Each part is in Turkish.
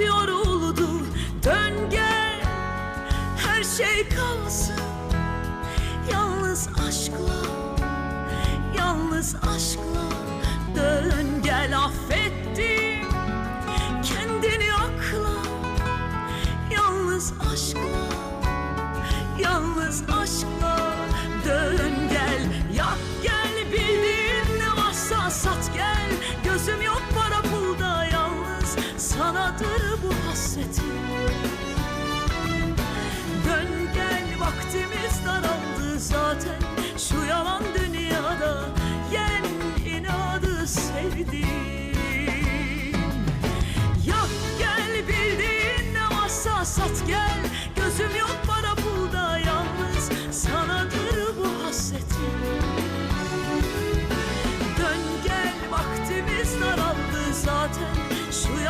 yoruldu. Dön gel. Her şey kalsın. Yalnız aşkla, yalnız aşkla dön Sanadır bu hasretim. Dön gel vaktimiz daraldı zaten. Şu yalan dünyada yen inadı sevdim. Yak gel bildiğin ne varsa sat gel. Gözüm yok para pulda yalnız Sanadır bu hasretim. Dön gel vaktimiz daraldı zaten. Şu yalan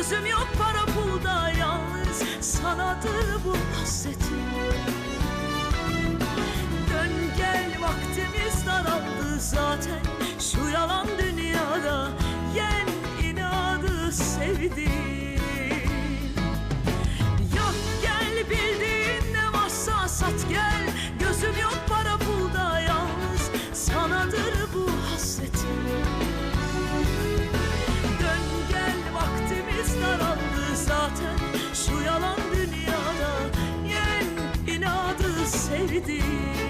Gözüm yok para pulda yalnız Sanadır bu hasretim Dön gel vaktimiz daraldı zaten sevdim